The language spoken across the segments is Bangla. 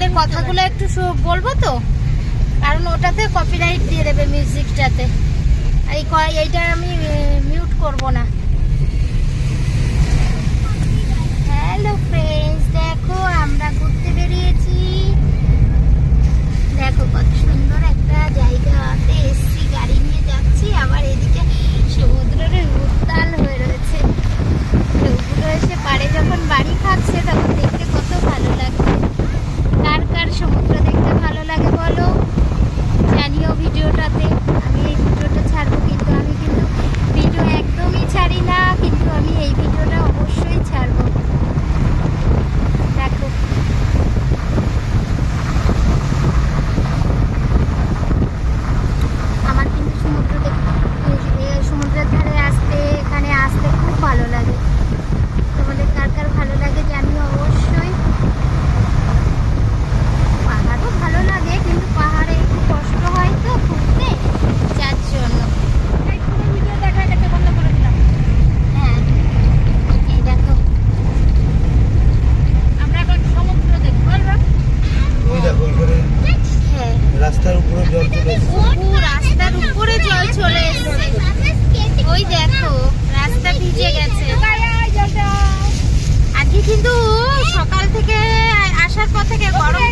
গানের কথাগুলো একটু বলব তো? কারণ ওটাতে কপিরাইট দিয়ে দেবে মিউজিকটাতে এই এইটা আমি মিউট করব না। হ্যালো ফ্রেন্ডস দেখো আমরা ঘুরতে বেরিয়েছি। রাস্তার উপরে জল চলে রাস্তার উপরে জল চলে এসেছে। ওই দেখো, রাস্তা ভিজে গেছে। আজকে কিন্তু সকাল থেকে আসার পর থেকে গরম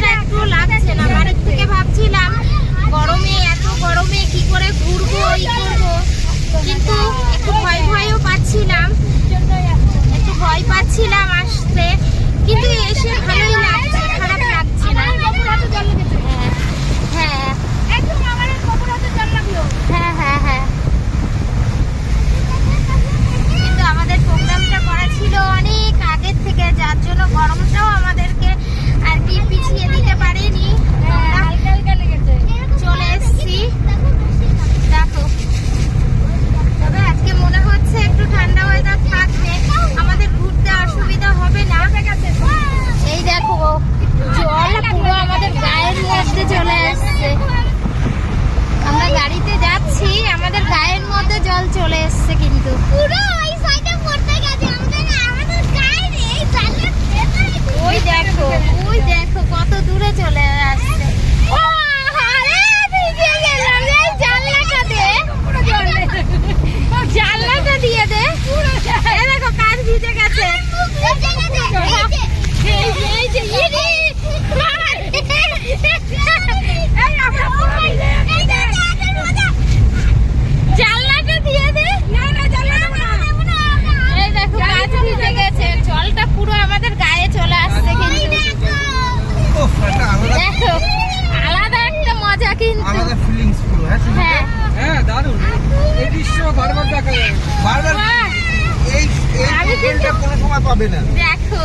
আর পাবে না। দেখো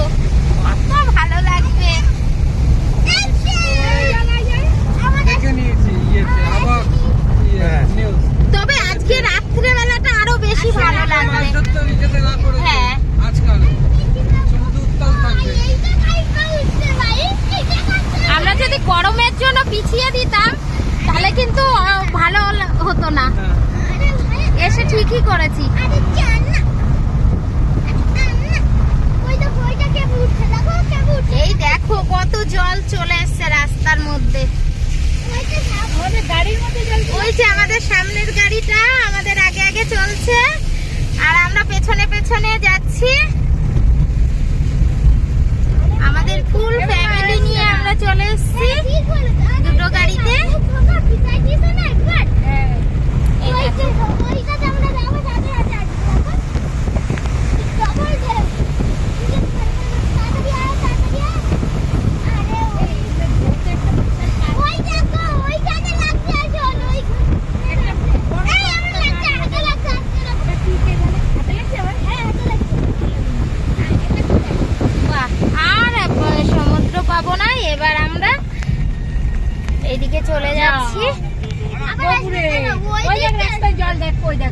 কত ভালো লাগবে। হ্যাঁ। তবে আজকে রাত্রে বেলাটা আরও বেশি ভালো লাগবে। হ্যাঁ। আমরা যদি গরমের জন্য পিছিয়ে দিতাম তাহলে কিন্তু ভালো হতো না। এসে ঠিকই করেছি। জল চলে আসছে রাস্তার মধ্যে। ওই যে আমাদের সামনের গাড়িটা আমাদের আগে আগে চলছে। আর আমরা পেছনে পেছনে যাচ্ছি। আমাদের ফুল ফ্যামিলি নিয়ে আমরা চলে দুটো গাড়িতে চলে যাচ্ছি। হ্যাঁ। জল দেখ কই দেখ।